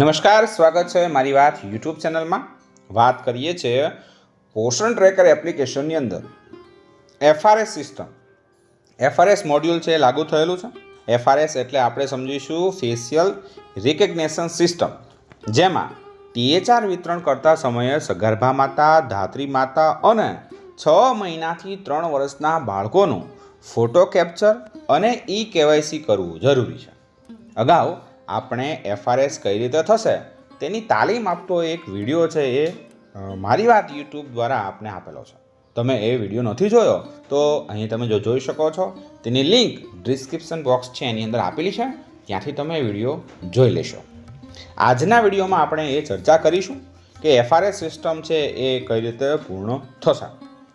નમસ્કાર, સ્વાગત છે મારી વાત યુટ્યુબ ચેનલમાં. વાત કરીએ છીએ પોષણ ટ્રેકર એપ્લિકેશનની અંદર. એફઆરએસ સિસ્ટમ એફઆરએસ મોડ્યુલ છે એ લાગુ થયેલું છે. એફઆરએસ એટલે આપણે સમજીશું ફેશિયલ રિકગ્નેશન સિસ્ટમ જેમાં ટીએચઆર વિતરણ કરતા સમયે સગર્ભા માતા, ધાત્રી માતા અને છ મહિનાથી ત્રણ વર્ષના બાળકોનું ફોટો કેપ્ચર અને ઈ કેવાયસી કરવું જરૂરી છે. અગાઉ આપણે એફઆરએસ કઈ રીતે થશે? તેની તાલીમ આપતો એક વીડિયો છે એ મારી વાત યુટ્યુબ દ્વારા આપને આપેલો છે. તમે એ વીડિયો નથી જોયો, તો અહીં તમે જો જોઈ શકો છો. તેની લિંક ડિસ્ક્રિપ્શન બોક્સ છે, એની અંદર આપેલી છે. ત્યાંથી તમે વીડિયો જોઈ લેશો. આજના વિડીયોમાં આપણે એ ચર્ચા કરીશું કે એફઆરએસ સિસ્ટમ છે એ કઈ રીતે પૂર્ણ થશે.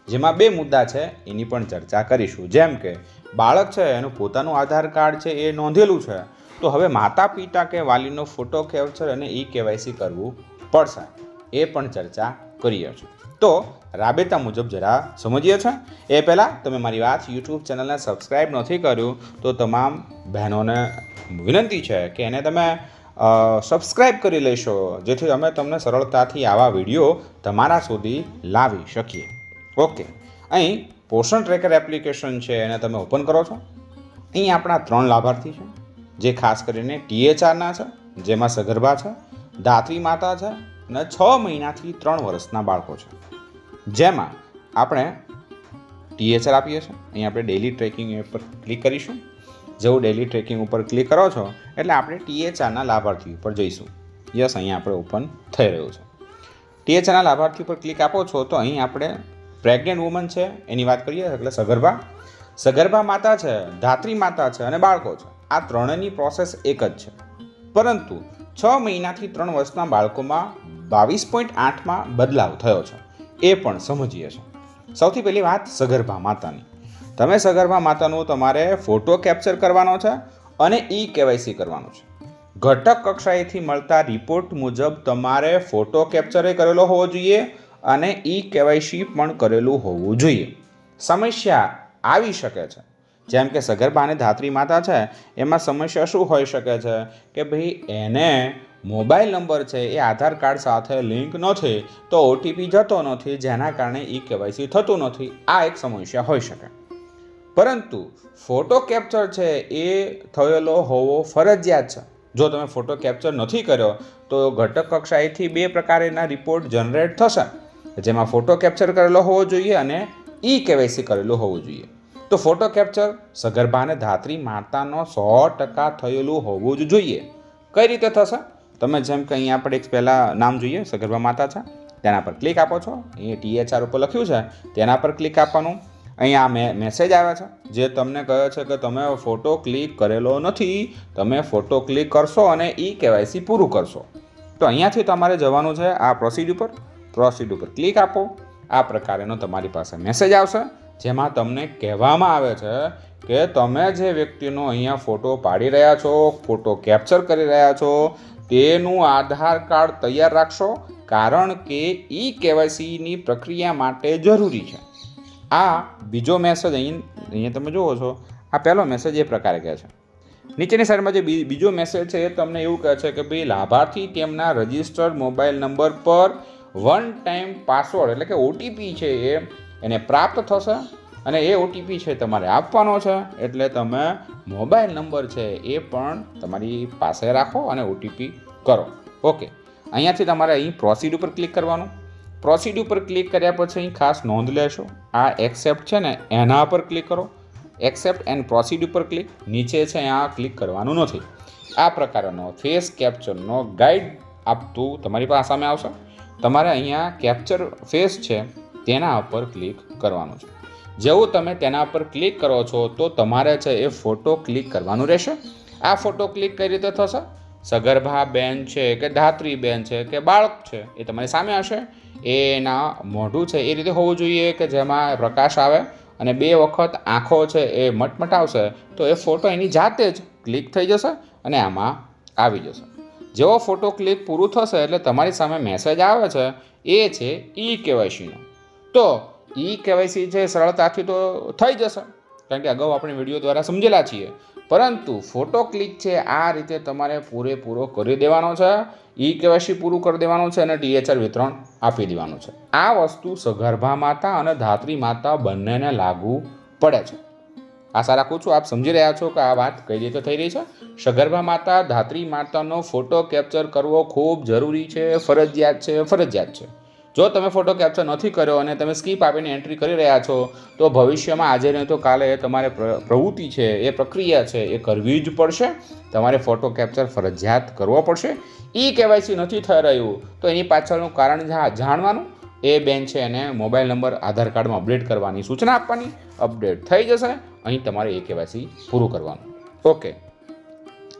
જેમાં બે મુદ્દા છે, એની પણ ચર્ચા કરીશું. જેમ કે, બાળક છે, એનું પોતાનું આધાર કાર્ડ છે, એ નોંધેલું છે. તો હવે માતા પિતા કે વાલીનો ફોટો કેપ્ચર અને ઈ કેવાયસી કરવું પડશે. એ પણ ચર્ચા કરીએ છીએ તો રાબેતા મુજબ જરા સમજીએ છે. એ પહેલાં તમે મારી વાત યુટ્યુબ ચેનલને સબસ્ક્રાઈબ નથી કર્યું, તો તમામ બહેનોને વિનંતી છે કે એને તમે સબસ્ક્રાઈબ કરી લેશો, જેથી અમે તમને સરળતાથી આવા વીડિયો તમારા સુધી લાવી શકીએ. ઓકે. અહીં પોષણ ટ્રેકર એપ્લિકેશન છે, એને તમે ઓપન કરો છો. અહીં આપણા ત્રણ લાભાર્થી છે. જે ખાસ કરીને ટીએચઆરના છે, જેમાં સગર્ભા છે ધાત્રી માતા છે અને છ મહિનાથી ત્રણ વર્ષના બાળકો છે. જેમાં આપણે ટીએચઆર આપીએ છીએ. અહીં આપણે ડેલી ટ્રેકિંગ એપ પર ક્લિક કરીશું. જેવું ડેલી ટ્રેકિંગ ઉપર ક્લિક કરો છો, એટલે આપણે ટીએચઆરના લાભાર્થી ઉપર જઈશું. યસ અહીં આપણે ઓપન થઈ રહ્યું છે. ટીએચઆરના લાભાર્થી ઉપર ક્લિક આપો છો, તો અહીં આપણે પ્રેગ્નેન્ટ વુમન છે, એની વાત કરીએ, એટલે સગર્ભા. સગર્ભા માતા છે, ધાત્રી માતા છે અને બાળકો છે. આ ત્રણેયની પ્રોસેસ એક જ છે. પરંતુ છ મહિનાથી ત્રણ વર્ષના બાળકોમાં બાવીસ પોઈન્ટ આઠમાં બદલાવ થયો છે. એ પણ સમજીએ છીએ. સૌથી પહેલી વાત સગર્ભા માતાની. તમે સગર્ભા માતાનું તમારે ફોટો કેપ્ચર કરવાનો છે અને ઈ કેવાયસી કરવાનું છે. ઘટક કક્ષાએથી મળતા રિપોર્ટ મુજબ તમારે ફોટો કેપ્ચરે કરેલો હોવો જોઈએ અને ઈ કેવાયસી પણ કરેલું હોવું જોઈએ. સમસ્યા આવી શકે છે. જેમ કે સગર્ભા અને ધાત્રી માતા છે, એમાં સમસ્યા શું હોઈ શકે છે? કે ભાઈ એને મોબાઈલ નંબર છે, એ આધાર કાર્ડ સાથે લિંક નથી, તો ઓટીપી જતો નથી, જેના કારણે ઈ કેવાયસી થતું નથી. આ એક સમસ્યા હોઈ શકે. પરંતુ ફોટો કેપ્ચર છે, એ થયેલો હોવો ફરજિયાત છે. જો તમે ફોટો કેપ્ચર નથી કર્યો, તો ઘટક કક્ષાએથી બે પ્રકારના રિપોર્ટ જનરેટ થશે. જેમાં ફોટો કેપ્ચર કરેલો હોવો જોઈએ અને ઈ કેવાયસી કરેલું હોવું જોઈએ. તો ફોટો કેપ્ચર સગર્ભા અને ધાત્રી માતાનો સો ટકા થયેલું હોવું જ જોઈએ. કઈ રીતે થશે? તમે જેમ કે અહીંયા આપણે એક પહેલાં નામ જોઈએ, સગર્ભા માતા છે. તેના પર ક્લિક આપો છો. અહીંયા ટીએચઆર ઉપર લખ્યું છે. તેના પર ક્લિક આપવાનું. અહીંયા મે મેસેજ આવે છે. જે તમને કહે છે કે તમે ફોટો ક્લિક કરેલો નથી. તમે ફોટો ક્લિક કરશો અને ઈ કેવાયસી પૂરું કરશો. તો અહીંયાથી તમારે જવાનું છે આ પ્રોસીડ ઉપર. પ્રોસીડ ઉપર ક્લિક આપો. આ પ્રકારેનો તમારી પાસે મેસેજ આવશે. જેમાં તમને કહેવામાં આવે છે કે તમે જે વ્યક્તિનો અહીંયા ફોટો પાડી રહ્યા છો, ફોટો કેપ્ચર કરી રહ્યા છો, તેનું આધાર કાર્ડ તૈયાર રાખશો, કારણ કે ઈ કેવાયસીની પ્રક્રિયા માટે જરૂરી છે. આ બીજો મેસેજ અહીં, અહીંયા તમે જુઓ છો, આ પહેલો મેસેજ એ પ્રકારે કહે છે. નીચેની સાઈડમાં જે બીજો મેસેજ છે એ તમને એવું કહે છે કે ભાઈ લાભાર્થી તેમના રજિસ્ટર્ડ મોબાઈલ નંબર પર વન ટાઈમ પાસવર્ડ એટલે કે ઓટીપી છે એ એને પ્રાપ્ત થશે અને એ ઓટીપી છે તમારે આપવાનો છે, એટલે તમે મોબાઈલ નંબર છે એ પણ તમારી પાસે રાખો અને ઓટીપી કરો. ઓકે અહીંયાથી તમારે અહીં પ્રોસીડ ઉપર ક્લિક કરવાનું. પ્રોસીડ ઉપર ક્લિક કર્યા પછી અહીં ખાસ નોંધ લેશો, આ એક્સેપ્ટ છે ને એના પર ક્લિક કરો. એક્સેપ્ટ એન્ડ પ્રોસીડ ઉપર ક્લિક નીચે છે અહીંયા ક્લિક કરવાનું નથી. આ પ્રકારનો ફેસ કેપ્ચરનો ગાઈડ આપતું તમારી પાસે સામે આવશે. તમારે અહીંયા કેપ્ચર ફેસ છે તેના ઉપર ક્લિક કરવાનું છે. જેવું તમે તેના પર ક્લિક કરો છો, તો તમારે છે એ ફોટો ક્લિક કરવાનું રહેશે. આ ફોટો ક્લિક કઈ રીતે થશે? સગર્ભા બેન છે કે ધાત્રી બેન છે કે બાળક છે, એ તમારી સામે હશે એના મોઢું છે એ રીતે હોવું જોઈએ કે જેમાં પ્રકાશ આવે અને બે વખત આંખો છે એ મટમટાવશે, તો એ ફોટો એની જાતે જ ક્લિક થઈ જશે અને આમાં આવી જશે. જેવો ફોટો ક્લિક પૂરું થશે એટલે તમારી સામે મેસેજ આવે છે, એ છે ઈ કેવાયસીનો. તો ઈ કેવાયસી છે સરળતાથી તો થઈ જશે. કારણ કે અગાઉ આપણે વીડિયો દ્વારા સમજેલા છીએ. પરંતુ ફોટો ક્લિક છે, આ રીતે તમારે પૂરેપૂરો કરી દેવાનો છે. ઈ કેવાયસી પૂરું કરી દેવાનું છે અને ટીએચઆર વિતરણ આપી દેવાનું છે. આ વસ્તુ સગર્ભા માતા અને ધાત્રી માતા બંનેને લાગુ પડે છે. આશા રાખું છું આપ સમજી રહ્યા છો કે આ વાત કઈ રીતે થઈ રહી છે. સગર્ભા માતા, ધાત્રી માતાનો ફોટો કેપ્ચર કરવો ખૂબ જરૂરી છે, ફરજિયાત છે ફરજિયાત છે. જો તમે ફોટો કેપ્ચર નથી કર્યો અને તમે સ્કીપ આપીને એન્ટ્રી કરી રહ્યા છો, તો ભવિષ્યમાં આજે નહીં તો કાલે તમારે પ્ર- પ્રવૃત્તિ છે, એ પ્રક્રિયા છે, એ કરવી જ પડશે. તમારે ફોટો કેપ્ચર ફરજિયાત કરવો પડશે. ઈ કેવાયસી નથી થઈ રહ્યું, તો એની પાછળનું કારણ જાણવાનું? એ બેન છે એને મોબાઈલ નંબર, આધાર કાર્ડમાં અપડેટ કરવાની સૂચના આપવાની. અપડેટ થઈ જશે, અહીં તમારે એ કેવાયસી પૂરું કરવાનું. ઓકે.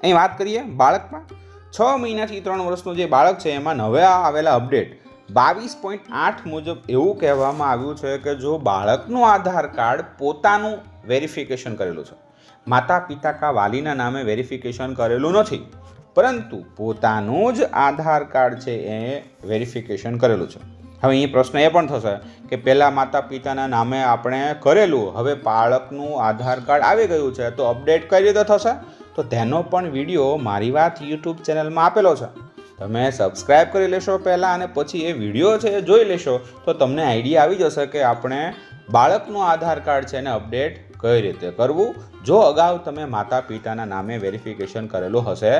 અહીં વાત કરીએ બાળકમાં. છ મહિનાથી ત્રણ વર્ષનું જે બાળક છે, એમાં નવા આવેલા અપડેટ. બાવીસ પોઈન્ટ આઠ મુજબ એવું કહેવામાં આવ્યું છે કે જો બાળકનું આધાર કાર્ડ પોતાનું વેરિફિકેશન કરેલું છે. માતા પિતા કા વાલીના નામે વેરિફિકેશન કરેલું નથી. પરંતુ પોતાનું જ આધાર કાર્ડ છે એ વેરિફિકેશન કરેલું છે. હવે અહીં પ્રશ્ન એ પણ થશે કે પહેલાં માતા પિતાના નામે આપણે કરેલું, હવે બાળકનું આધાર કાર્ડ આવી ગયું છે તો અપડેટ કઈ રીતે થશે? તો તેનો પણ વીડિયો મારી વાત યુટ્યુબ ચેનલમાં આપેલો છે. તમે સબસ્ક્રાઈબ કરી લેશો પહેલાં અને પછી એ વીડિયો છે એ જોઈ લેશો, તો તમને આઈડિયા આવી જશે કે આપણે બાળકનું આધાર કાર્ડ છે એને અપડેટ કઈ રીતે કરવું. જો અગાઉ તમે માતા પિતાના નામે વેરિફિકેશન કરેલું હશે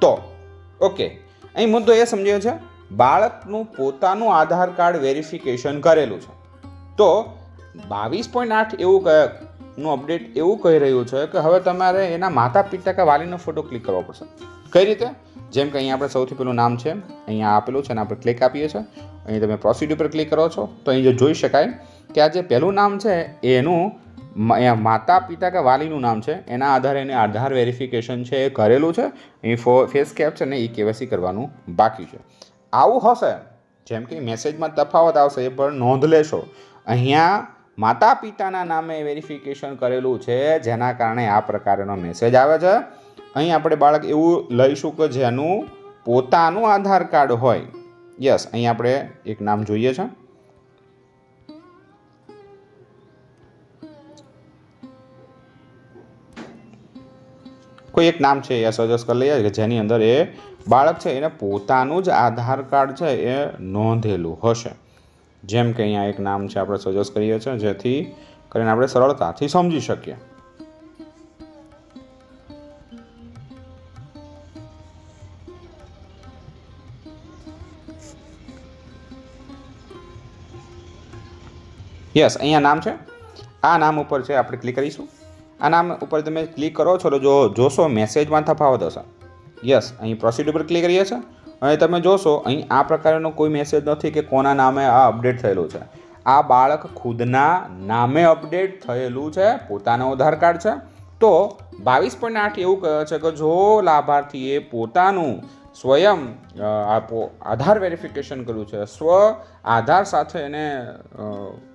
તો. ઓકે અહીં મુદ્દો એ સમજ્યો છે, બાળકનું પોતાનું આધાર કાર્ડ વેરિફિકેશન કરેલું છે. તો બાવીસ પોઈન્ટ આઠ એવું નું અપડેટ એવું કહી રહ્યું છે કે હવે તમારે એના માતા પિતા કે વાલીનો ફોટો ક્લિક કરવો પડશે. કઈ રીતે? જેમ કે અહીંયા આપણે સૌથી પહેલું નામ છે, અહીંયા આપેલું છે અને આપણે ક્લિક આપીએ છીએ. અહીં તમે પ્રોસિડ ઉપર ક્લિક કરો છો, તો અહીં જોઈ શકાય કે આ જે પહેલું નામ છે, એનું માતા, પિતા કે વાલીનું નામ છે, એના આધારે એને આધાર વેરિફિકેશન છે એ કરેલું છે. અહીં ફો ફેસ કેપ છે ને એ કેવાયસી કરવાનું બાકી છે. આવું હશે, જેમ કે મેસેજમાં તફાવત આવશે, એ પણ નોંધ લેશો. અહીંયા માતા, પિતાના નામે વેરિફિકેશન કરેલું છે, જેના કારણે આ પ્રકારનો મેસેજ આવે છે. અહીં આપણે બાળક એવું લઈશું કે જેનું પોતાનું આધાર કાર્ડ હોય. યસ, અહીં આપણે એક નામ જોઈએ છે. કોઈ એક નામ છે એ સજેસ્ટ કરી લઈએ કે જેની અંદર એ બાળક છે, એને પોતાનું જ આધાર કાર્ડ છે, એ નોંધેલું હશે. જેમ કે અહીંયા એક નામ છે, આપણે સજેસ્ટ કરીએ છીએ, જેથી કરીને આપણે સરળતાથી સમજી શકીએ. યસ અહીંયા નામ છે. આ નામ ઉપર છે, આપણે ક્લિક કરીશું. આ નામ ઉપર તમે ક્લિક કરો છો જો જોશો મેસેજમાં તફાવત હશે યસ અહીં પ્રોસીડ ઉપર ક્લિક કરીએ છીએ. અને તમે જોશો, અહીં આ પ્રકારનો કોઈ મેસેજ નથી કે કોના નામે આ અપડેટ થયેલું છે. આ બાળક ખુદના નામે અપડેટ થયેલું છે, પોતાનો આધાર કાર્ડ છે. તો બાવીસ પોઈન્ટ આઠ એવું કહે છે કે જો લાભાર્થીએ પોતાનું સ્વયં આપો આધાર વેરિફિકેશન કર્યું છે. સ્વ આધાર સાથે એને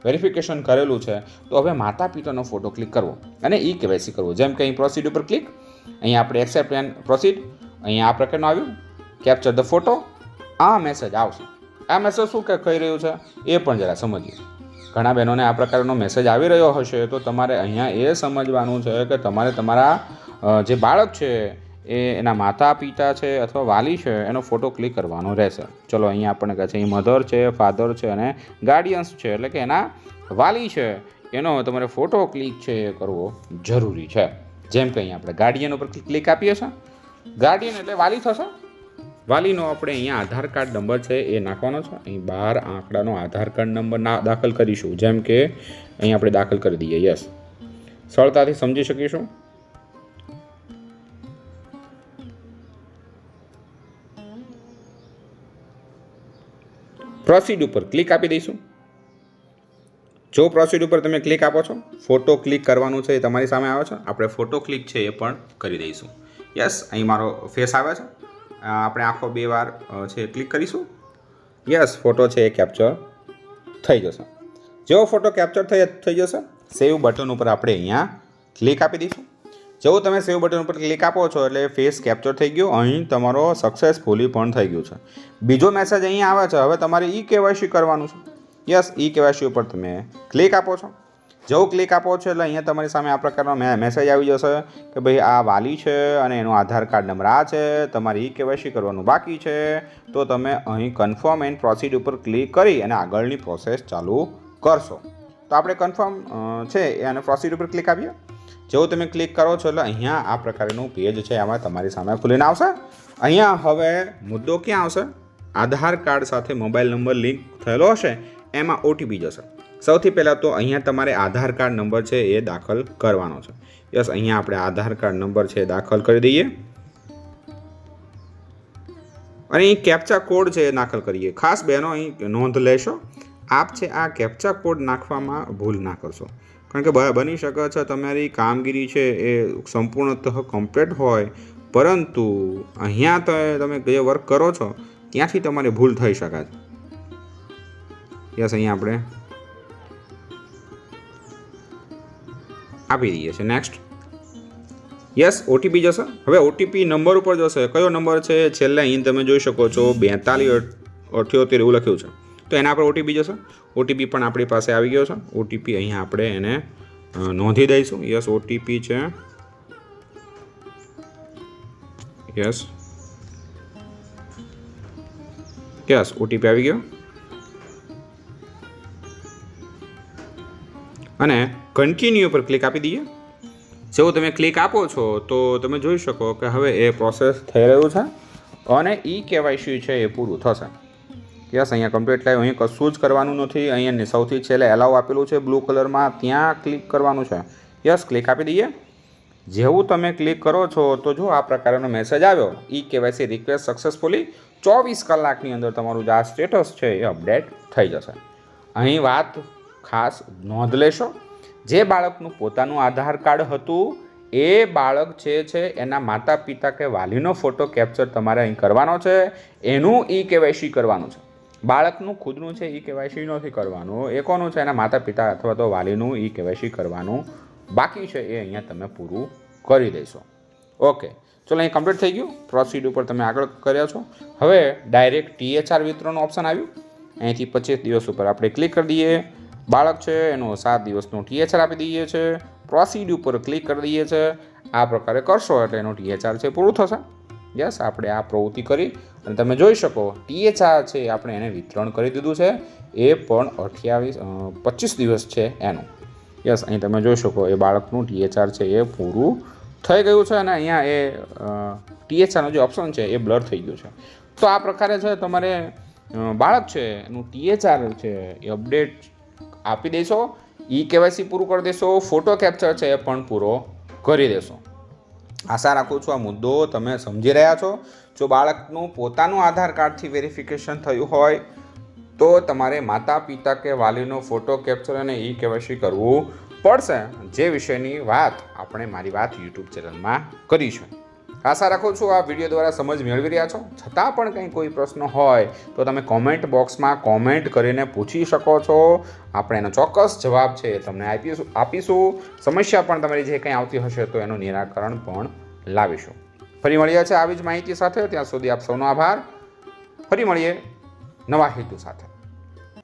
વેરિફિકેશન કરેલું છે. તો હવે માતા પિતાનો ફોટો ક્લિક કરવો અને ઈ કેવાયસી કરવું. જેમ કે અહીં પ્રોસીડ ઉપર ક્લિક અહીં આપણે એક્સેપ્ટ એન્ડ પ્રોસીડ અહીં આ પ્રકારનું આવ્યું. કેપ્ચર ધ ફોટો આ મેસેજ આવશે. આ મેસેજ શું કે, કહી રહ્યું છે? એ પણ જરા સમજીએ. ઘણા બહેનોને આ પ્રકારનો મેસેજ આવી રહ્યો હશે, તો તમારે અહીંયા એ સમજવાનું છે કે તમારે તમારા જે બાળક છે એ એના માતા પિતા છે અથવા વાલી છે, એનો ફોટો ક્લિક કરવાનો રહેશે. ચલો, અહીંયા આપણને કહે છે, અહીં મધર છે, ફાધર છે અને ગાર્ડિયન્સ છે. એટલે કે એના વાલી છે, એનો તમારે ફોટો ક્લિક છે એ કરવો જરૂરી છે. જેમ કે અહીંયા આપણે ગાર્ડિયન ઉપર ક્લિક આપીએ છીએ. ગાર્ડિયન એટલે વાલી થશે. વાલીનો આપણે અહીંયા આધાર કાર્ડ નંબર છે એ નાખવાનો છે. અહીં બાર આંકડાનો આધાર કાર્ડ નંબર ના દાખલ કરીશું. જેમ કે, અહીં આપણે દાખલ કરી દઈએ. યસ. સરળતાથી સમજી શકીશું. પ્રોસીડ ઉપર ક્લિક આપી દઈશું. જો પ્રોસીડ ઉપર તમે ક્લિક આપો છો ફોટો ક્લિક કરવાનું છે એ તમારી સામે આવે છે. આપણે ફોટો ક્લિક છે એ પણ કરી દઈશું. યસ અહીં મારો ફેસ આવે છે. આપણે આખો બે વાર છે ક્લિક કરીશું. યસ ફોટો છે એ કેપ્ચર થઈ જશે. જેવો ફોટો કેપ્ચર થઈ થઈ જશે સેવ બટન ઉપર આપણે અહીંયા ક્લિક આપી દઈશું. જેવું તમે સેવ બટન ઉપર ક્લિક આપો છો એટલે ફેસ કેપ્ચર થઈ ગયો, અહીં તમારો સક્સેસફુલી પણ થઈ ગયું છે. બીજો મેસેજ અહીં આવે છે, હવે તમારે ઈ કેવાયસી કરવાનું છે. યસ ઈ કેવાયસી ઉપર તમે ક્લિક આપો છો. જેવું ક્લિક આપો છો એટલે અહીંયા તમારી સામે આ પ્રકારનો મેસેજ આવી જશે કે ભાઈ આ વાલી છે અને એનો આધાર કાર્ડ નંબર આ છે, તમારે ઈ કેવાયસી કરવાનું બાકી છે. તો તમે અહીં કન્ફર્મ એન્ડ પ્રોસીડ ઉપર ક્લિક કરી અને આગળની પ્રોસેસ ચાલુ કરશો. તો આપણે કન્ફર્મ છે અને પ્રોસીડ ઉપર ક્લિક આપીએ. જેવું તમે ક્લિક કરો છો, એટલે અહીંયા આ પ્રકારનું પેજ છે એમાં તમારી સામે ખુલીને આવશે. અહીંયા હવે મુદ્દો ક્યાં આવશે? આધાર કાર્ડ સાથે મોબાઈલ નંબર લિંક થયેલો હશે, એમાં ઓટીપી જશે. સૌથી પહેલાં તો અહીંયા તમારે આધાર કાર્ડ નંબર છે એ દાખલ કરવાનો છે. યસ, અહીંયા આપણે આધાર કાર્ડ નંબર છે દાખલ કરી દઈએ. અને અહીં કેપ્ચા કોડ છે એ દાખલ કરીએ. ખાસ બહેનો અહીં નોંધ લેશો, આપ છે આ કેપ્ચા કોડ નાખવામાં ભૂલ ના કરશો. કારણ કે બની શકે છે, તમારી કામગીરી છે એ સંપૂર્ણતઃ કમ્પ્લીટ હોય, પરંતુ અહીંયા તો, તમે જે વર્ક કરો છો, ત્યાંથી તમારે ભૂલ થઈ શકે છે. યસ અહીંયા આપણે આપી દઈએ છીએ. નેક્સ્ટ યસ ઓટીપી જશે. હવે ઓટીપી નંબર ઉપર જશે. કયો નંબર છે? છેલ્લે અહીં તમે જોઈ શકો છો. બેતાલીસ, અઠ્યોતેર એવું લખ્યું છે. તો એના પર ઓટીપી જશે. ઓટીપી પણ આપણી પાસે આવી ગયો છે. ઓટીપી અહીંયા આપણે એને નોંધી દઈશું. યસ ઓટીપી છે. યસ યસ ઓટીપી આવી ગયો. અને કન્ટિન્યુ પર ક્લિક આપી દઈએ. જેવું તમે ક્લિક આપો છો, તો તમે જોઈ શકો કે હવે એ પ્રોસેસ થઈ રહ્યું છે. અને ઈ કેવાયસી છે એ પૂરું થશે. યસ, અહીંયા કમ્પ્લીટ લાઈવ અહીં કશું જ કરવાનું નથી. અહીંયા સૌથી છેલ્લે એલાવ આપેલું છે બ્લુ કલરમાં ત્યાં ક્લિક કરવાનું છે. યસ ક્લિક આપી દઈએ. જેવું તમે ક્લિક કરો છો, તો જો આ પ્રકારનો મેસેજ આવ્યો. ઈ કેવાયસી રિક્વેસ્ટ સક્સેસફુલી ચોવીસ કલાકની અંદર તમારું જે આ સ્ટેટસ છે એ અપડેટ થઈ જશે. અહીં વાત ખાસ નોંધ લેશો. જે બાળકનું પોતાનું આધાર કાર્ડ હતું, એ બાળક જે છે, એના માતા પિતા કે વાલીનો ફોટો કેપ્ચર તમારે અહીં કરવાનો છે. એનું ઈ કેવાયસી કરવાનું છે. બાળકનું ખુદનું છે એ કેવાયસી નથી કરવાનું. એ કોનું છે, એના માતા પિતા અથવા તો વાલીનું ઈ કેવાયસી કરવાનું. બાકી છે, એ અહીંયા તમે પૂરું કરી દેશો. ઓકે. ચલો, અહીં કમ્પ્લીટ થઈ ગયું. પ્રોસીડ ઉપર તમે આગળ કર્યા છો. હવે ડાયરેક્ટ ટીએચઆર વિતરણનું ઓપ્શન આવ્યું. અહીંથી પચીસ દિવસ ઉપર આપણે ક્લિક કરી દઈએ. બાળક છે, એનો સાત દિવસનું ટીએચઆર આપી દઈએ છે. પ્રોસીડ ઉપર ક્લિક કરી દઈએ છે. આ પ્રકારે કરશો એટલે એનું ટીએચઆર છે, પૂરું થશે. યસ, આપણે આ પ્રવૃત્તિ કરી અને તમે જોઈ શકો ટીએચઆર છે, આપણે એને વિતરણ કરી દીધું છે. એ પણ અઠ્યાવીસ પચીસ દિવસ છે એનું. યસ, અહીં તમે જોઈ શકો, એ બાળકનું ટીએચઆર છે, એ પૂરું થઈ ગયું છે અને અહીંયા એ ટીએચઆરનો જે ઓપ્શન છે, એ બ્લર થઈ ગયું છે. તો આ પ્રકારે છે, તમારે બાળક છે, એનું ટીએચઆર છે, એ અપડેટ આપી દેશો, ઈ કેવાયસી પૂરું કરી દેશો ફોટો કેપ્ચર છે એ પણ પૂરો કરી દેશો. આશા રાખું છું આ મુદ્દો તમે સમજી રહ્યા છો. જો બાળકનું પોતાનું આધાર કાર્ડથી વેરિફિકેશન થયું હોય, તો તમારે માતા, પિતા કે વાલીનો ફોટો કેપ્ચર અને ઈ કેવાયસી કરવું પડશે. જે વિષયની વાત આપણે મારી વાત યુટ્યુબ ચેનલમાં કરી છે આશા રાખું છું આ વીડિયો દ્વારા સમજ મેળવી રહ્યા છો. છતાં પણ કંઈ કોઈ પ્રશ્ન હોય તો તમે કોમેન્ટ બોક્સમાં કોમેન્ટ કરીને પૂછી શકો છો. આપણે એનો ચોક્કસ જવાબ છે તમને આપીશું આપીશું. સમસ્યા પણ તમારી જે કંઈ આવતી હશે તો એનું નિરાકરણ પણ લાવીશું. ફરી મળ્યા છે આવી જ માહિતી સાથે. ત્યાં સુધી આપ સૌનો આભાર. ફરી મળીએ નવા હેતુ સાથે.